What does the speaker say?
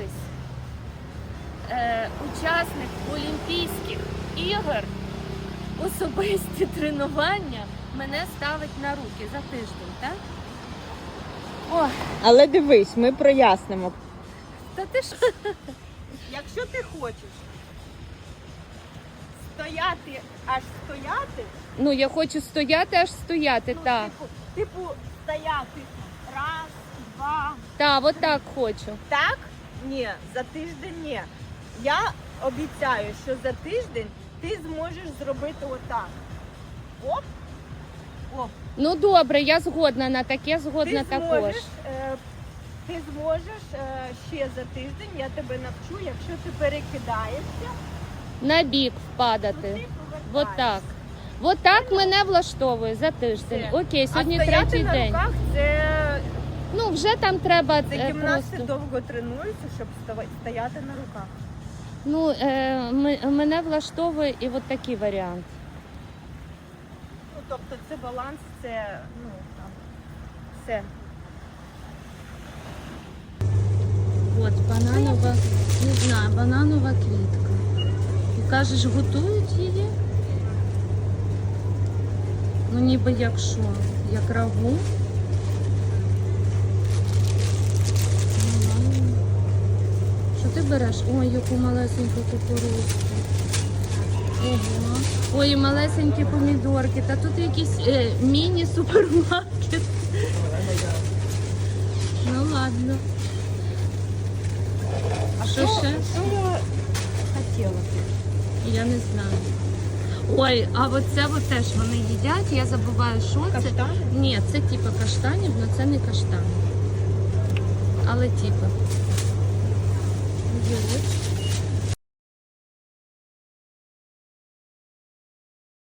дивись. Е, учасник Олімпійських ігор особисті тренування мене ставить на руки за тиждень, так? О, Але дивись, ми прояснимо. та ти що? Якщо ти хочеш стояти аж стояти, Ну, я хочу стояти, аж стояти, ну, так. типу, типу стояти раз, два. Так, от так хочу. Так? Ні, за тиждень ні. Я обіцяю, що за тиждень ти зможеш зробити отак. Оп, оп. Ну добре, я згодна на таке, згодна Ти також. зможеш, е, ти зможеш е, ще за тиждень, я тебе навчу, якщо ти перекидаєшся, На бік впадати. ти Вот так. Вот так мене влаштовує за тиждень. Окей, сьогодні а третій на день. руках це, Ну вже там треба це е, гімнасти просто. довго тренуються, щоб става- стояти на руках. Ну е, ми- мене влаштовує і от такий варіант. Ну, тобто це баланс, це ну там все. От бананова, не знаю, бананова квітка. І кажеш, готують її? Ну ніби як що? Як рагу. Ну, ладно. Що ти береш? Ой, яку малесеньку кукурузку. Ого. Ой, малесенькі помідорки. Та тут якийсь е, міні-супермаркет. Ну ладно. А Що ще? Що я хотіла? Я не знаю. Ой, а оце от теж вони їдять, я забуваю, що це. Каштани? Ні, це типу каштанів, але це не каштани. Але типу. görüyoruz.